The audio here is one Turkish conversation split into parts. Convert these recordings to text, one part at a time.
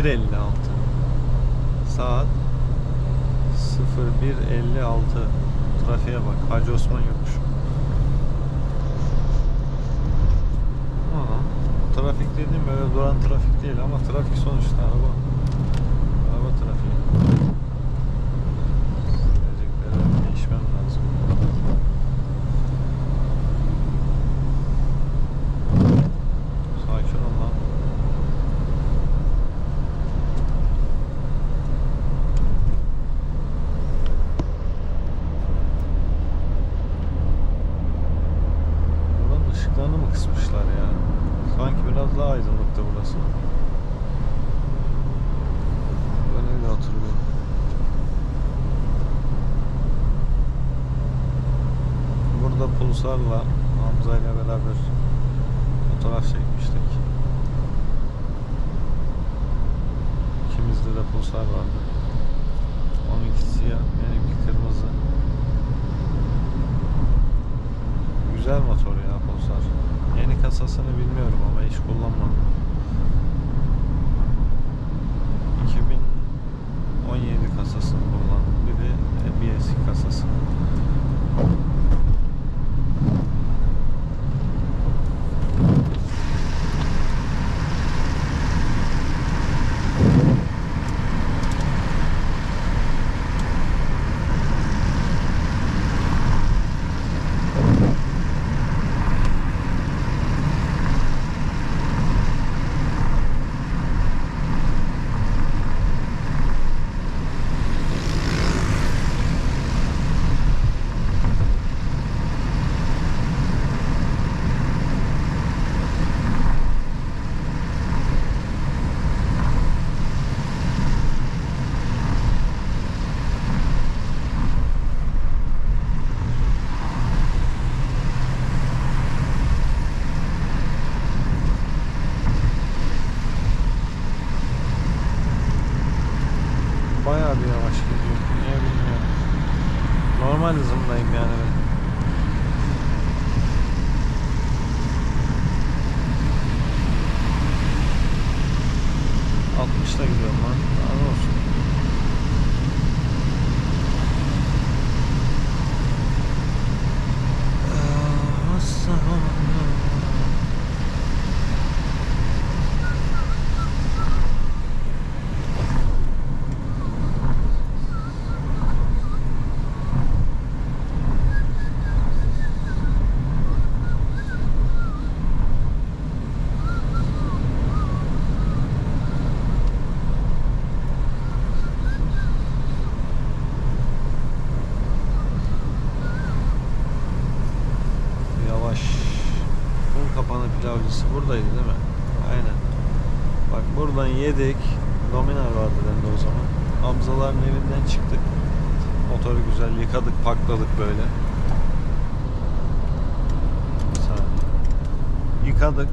1.56. Saat 01.56. Trafiğe bak. Hacı Osman yokmuş. Aha. Trafik dediğim böyle duran trafik değil ama trafik sonuçta. Araba trafiği. Gelecekleri değişmem lazım. Sakin ol lan. Buranın ışıklarını mı kısmışlar ya? Sanki biraz daha aydınlıktı burası. Ben öyle hatırlıyorum. Pulsar'la Hamza ile beraber fotoğraf çekmiştik. İkimizde de Pulsar vardı. Onunki siyah, benimki kırmızı. Güzel motor ya Pulsar. Yeni kasasını bilmiyorum ama hiç kullanmadım. Pilavcısı buradaydı değil mi? Aynen. Bak buradan yedik. Dominar vardı bende o zaman. Hamzaların evinden çıktık. Motoru güzel yıkadık, pakladık böyle. Yıkadık.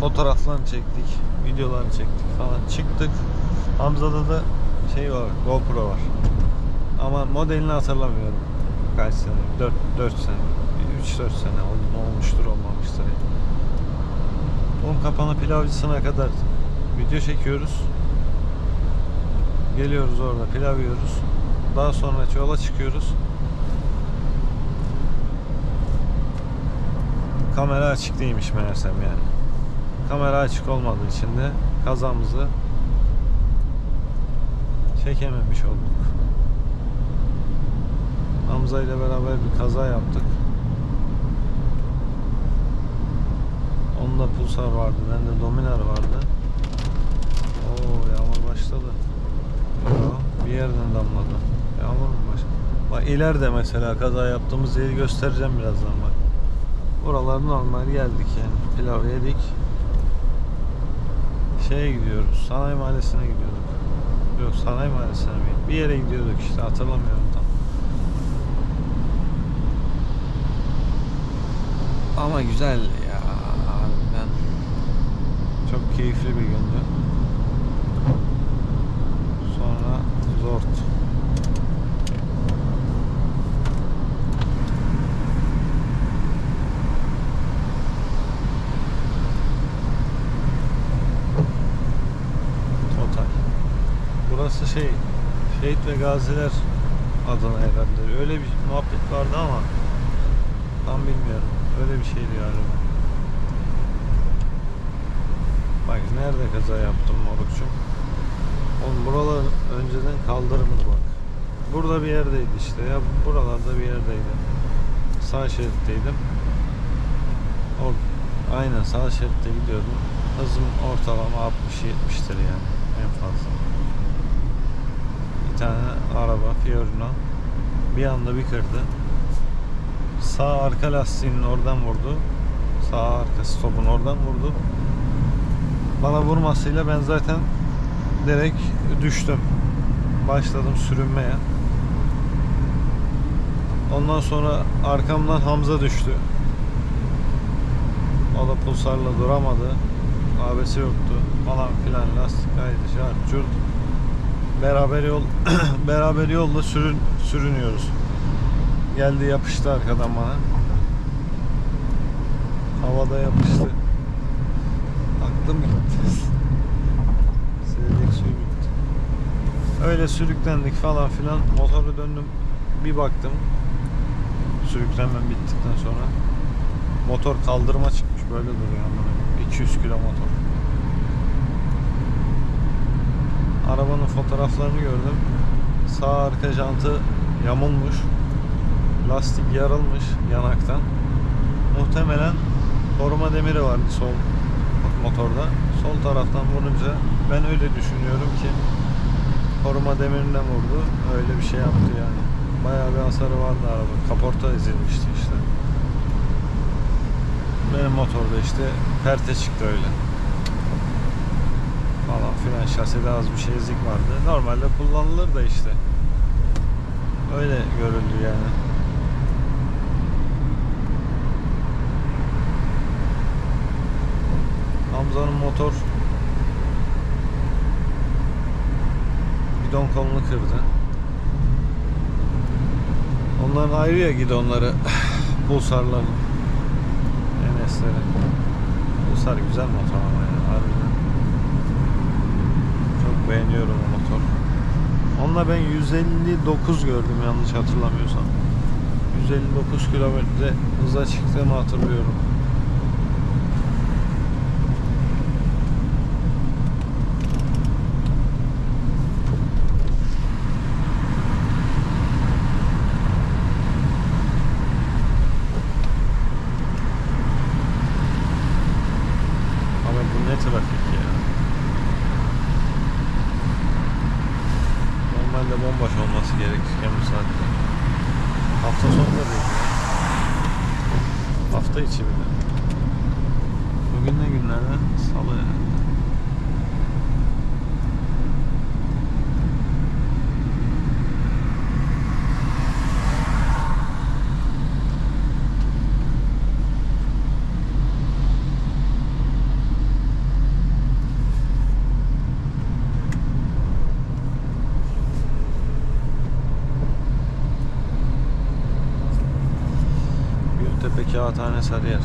Fotoğraflarını çektik. Videolarını çektik falan. Çıktık. Hamza'da da şey var, GoPro var. Ama modelini hatırlamıyorum. Kaç sene? 4, 4 sene. 3-4 sene oldu, olmuştur olmamıştır. Un kapanı pilavcısına kadar video çekiyoruz. Geliyoruz orada pilav yiyoruz. Daha sonra yola çıkıyoruz. Kamera açık değilmiş meğersem yani. Kamera açık olmadığı için de kazamızı çekememiş olduk. Hamza ile beraber bir kaza yaptık. Onda pulsar vardı, bende dominar vardı. Oo yağmur başladı. Yo, bir yerden damladı. Yağmur mu başladı? Bak ileride mesela kaza yaptığımız yeri göstereceğim birazdan bak. Buralar normal geldik yani. Pilav yedik. Şeye gidiyoruz. Sanayi mahallesine gidiyorduk. Yok sanayi mahallesine mi? Bir yere gidiyorduk işte hatırlamıyorum tam. Ama güzel ya. Keyifli bir gündü. Sonra zort. Total. Burası şey Şehit ve Gaziler adına herhalde. Öyle bir muhabbet vardı ama tam bilmiyorum. Öyle bir şeydi galiba. Bak nerede kaza yaptım morukçum. Oğlum buralar önceden kaldırımdı bak. Burada bir yerdeydi işte ya buralarda bir yerdeydi. Sağ şeritteydim. O, aynen sağ şeritte gidiyordum. Hızım ortalama 60-70'tir yani en fazla. Bir tane araba Fiorino bir anda bir kırdı. Sağ arka lastiğinin oradan vurdu. Sağ arka stopun oradan vurdu. Bana vurmasıyla ben zaten direkt düştüm. Başladım sürünmeye. Ondan sonra arkamdan Hamza düştü. O da pulsarla duramadı. Abesi yoktu falan filan lastik kaydı şart cürt. Beraber yol beraber yolda sürün sürünüyoruz. Geldi yapıştı arkadan bana. Havada yapıştı. Aklım gitti. Silecek suyu bitti. Öyle sürüklendik falan filan. Motoru döndüm. Bir baktım. Sürüklenmem bittikten sonra. Motor kaldırıma çıkmış. Böyle duruyor. amına. 200 kilo motor. Arabanın fotoğraflarını gördüm. Sağ arka jantı yamulmuş. Lastik yarılmış yanaktan. Muhtemelen koruma demiri vardı sol motorda. Sol taraftan vurunca ben öyle düşünüyorum ki koruma demirinden vurdu. Öyle bir şey yaptı yani. Bayağı bir hasarı vardı araba. Kaporta ezilmişti işte. Benim motorda işte perte çıktı öyle. Falan filan şaside az bir şey ezik vardı. Normalde kullanılır da işte. Öyle görüldü yani. Hamza'nın motor gidon kolunu kırdı. Onların ayrı ya gidonları Pulsarların Enes'lerin Pulsar güzel motor ama ya harbiden. Çok beğeniyorum o motor Onunla ben 159 gördüm yanlış hatırlamıyorsam. 159 kilometre hıza çıktığımı hatırlıyorum Ama bu ne trafik ya. Normalde bomboş olması gerekirken bu saatte. Hafta sonu da değil ya. Hafta içi bir de. Bugün ne günlerden? Salı yani. Gültepe Kağıthane Sarıyer.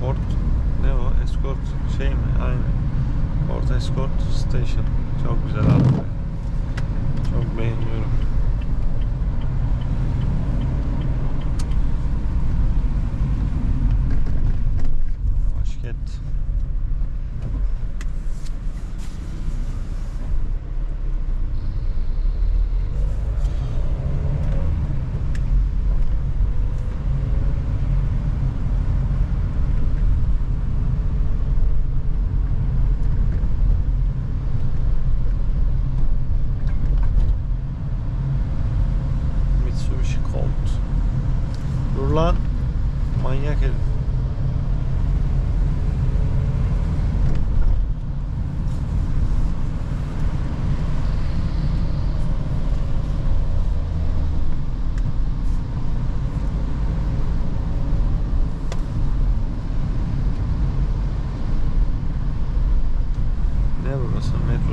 Port ne o? Escort şey mi? Aynen. Port Escort Station. Çok güzel abi. Çok beğeniyorum.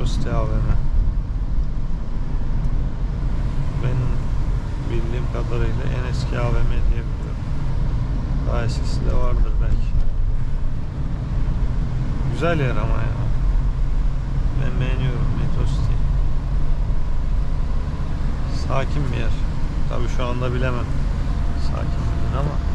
Metro City AVM. Benim bildiğim kadarıyla en eski AVM diye biliyorum. Daha eskisi de vardır belki. Güzel yer ama ya. Ben beğeniyorum Metro. Sakin bir yer. Tabii şu anda bilemem. Sakin ama.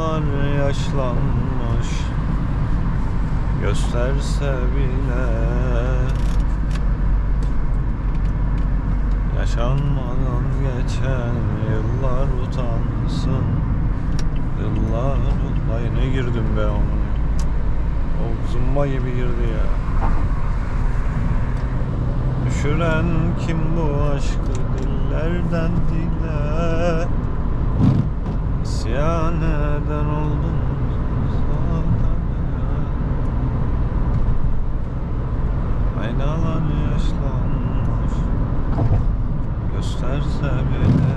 Aynalar yaşlanmış. Gösterse bile. Yaşanmadan geçen yıllar utansın. Yıllar Dayı ne girdim be amına. O zımba gibi girdi ya. Düşüren kim bu aşkı dillerden dile İsyan eden oldum sana Aynalar yaşlanmış. Gösterse bile.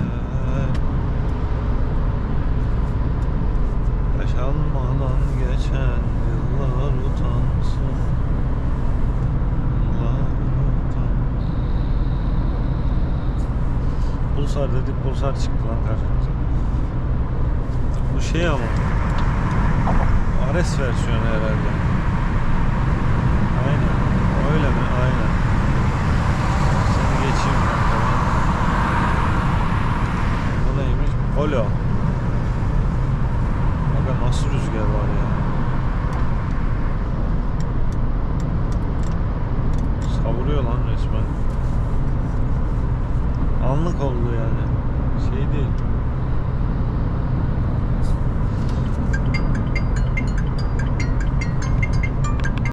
Yaşanmadan geçen yıllar utansın. Yıllar utansın. Pulsar dedik Pulsar çıktı lan karşımıza şey ama Ares versiyonu herhalde Aynen Öyle mi? Aynen Seni geçeyim. Bu neymiş? Polo.